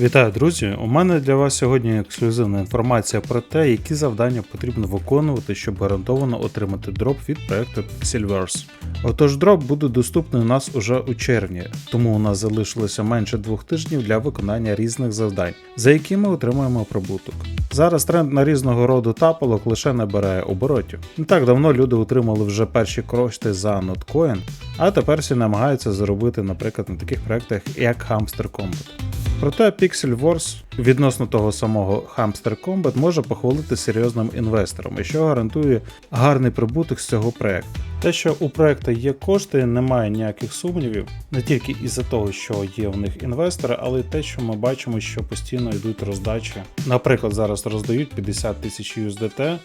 Вітаю, друзі! У мене для вас сьогодні ексклюзивна інформація про те, які завдання потрібно виконувати, щоб гарантовано отримати дроп від проекту Pixelverse. Отож, дроп буде доступний у нас уже у червні, тому у нас залишилося менше двох тижнів для виконання різних завдань, за які ми отримуємо прибуток. Зараз тренд на різного роду тапалок лише набирає оборотів. Не так давно люди отримали вже перші кошти за Notcoin, а тепер всі намагаються заробити, наприклад, на таких проектах як Hamster Combat. Проте Pixel Wars відносно того самого Hamster Combat може похвалити серйозним інвесторам, що гарантує гарний прибуток з цього проекту. Те, що у проекту є кошти, немає ніяких сумнівів, не тільки із-за того, що є в них інвестори, але й те, що ми бачимо, що постійно йдуть роздачі. Наприклад, зараз роздають 50 тисяч USDT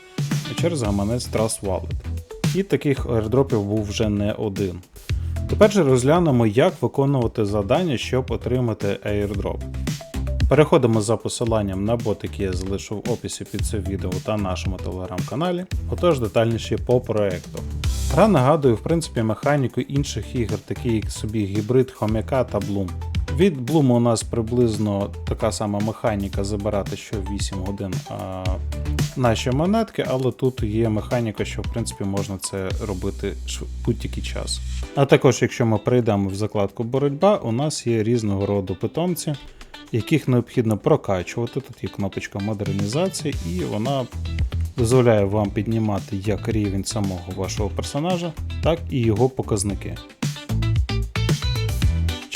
через гаманець Trust Wallet. І таких airdropів був вже не один. Тепер же розглянемо, як виконувати завдання, щоб отримати airdrop. Переходимо за посиланням на бот, який я залишу в описі під цим відео та нашому телеграм-каналі, отож детальніше по проекту. Гра нагадує в принципі механіку інших ігор, такі як собі гібрид хомяка та Bloom. Від Bloom у нас приблизно така сама механіка забирати що 8 годин а, наші монетки, але тут є механіка, що в принципі можна це робити будь-який час. А також, якщо ми перейдемо в закладку боротьба, у нас є різного роду питомці, яких необхідно прокачувати. Тут є кнопочка модернізації, і вона дозволяє вам піднімати як рівень самого вашого персонажа, так і його показники.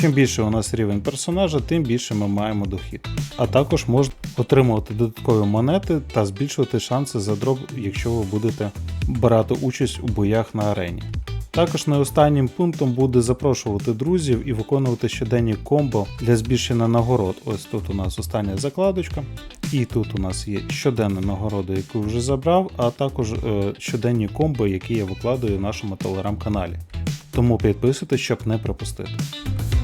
Чим більше у нас рівень персонажа, тим більше ми маємо дохід. А також можна отримувати додаткові монети та збільшувати шанси за дроп, якщо ви будете брати участь у боях на арені. Також не останнім пунктом буде запрошувати друзів і виконувати щоденні комбо для збільшення нагород. Ось тут у нас остання закладочка, і тут у нас є щоденна нагорода, яку вже забрав, а також е, щоденні комбо, які я викладаю в нашому телеграм-каналі. Тому підписуйтесь, щоб не пропустити.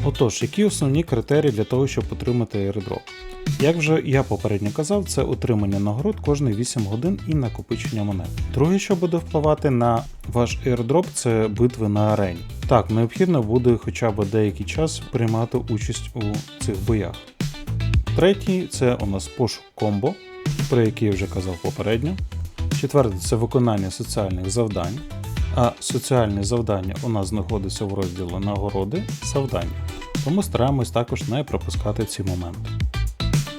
Отож, які основні критерії для того, щоб отримати airdrop? Як вже я попередньо казав, це отримання нагород кожні 8 годин і накопичення монет. Друге, що буде впливати на ваш airdrop, це битви на арені. Так, необхідно буде хоча б деякий час приймати участь у цих боях. Третій це у нас пошук комбо, про який я вже казав попередньо. Четверте це виконання соціальних завдань. А соціальні завдання у нас знаходяться в розділі нагороди завдання. Тому стараємось також не пропускати ці моменти.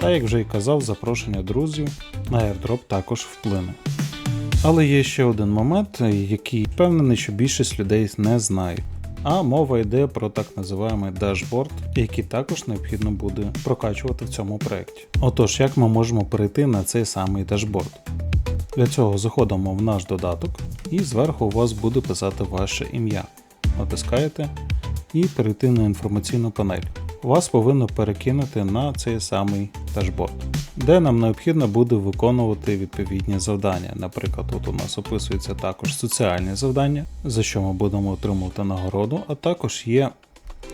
Та як вже і казав, запрошення друзів на airdrop також вплине. Але є ще один момент, який впевнений, що більшість людей не знає. А мова йде про так називаємий дашборд, який також необхідно буде прокачувати в цьому проєкті. Отож, як ми можемо перейти на цей самий дашборд? Для цього заходимо в наш додаток, і зверху у вас буде писати ваше ім'я. Натискаєте і перейти на інформаційну панель. Вас повинно перекинути на цей самий дашборд, де нам необхідно буде виконувати відповідні завдання. Наприклад, тут у нас описується також соціальні завдання, за що ми будемо отримувати нагороду, а також є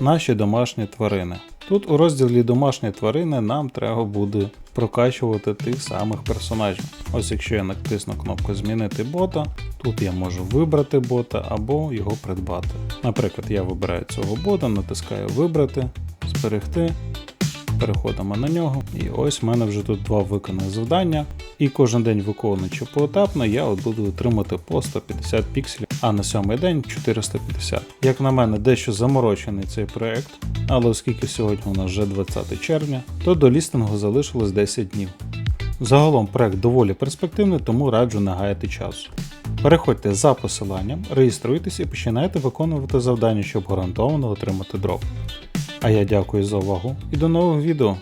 наші домашні тварини. Тут у розділі домашні тварини нам треба буде прокачувати тих самих персонажів. Ось якщо я натисну кнопку Змінити бота, тут я можу вибрати бота або його придбати. Наприклад, я вибираю цього бота, натискаю Вибрати, зберегти. Переходимо на нього, і ось в мене вже тут два виконані завдання. І кожен день виконуючи поетапно, я от буду отримати по 150 пікселів, а на сьомий день 450. Як на мене, дещо заморочений цей проект, але оскільки сьогодні у нас вже 20 червня, то до лістингу залишилось 10 днів. Загалом проект доволі перспективний, тому раджу не гаяти часу. Переходьте за посиланням, реєструйтесь і починайте виконувати завдання, щоб гарантовано отримати дроп. А я дякую за увагу і до нових відео.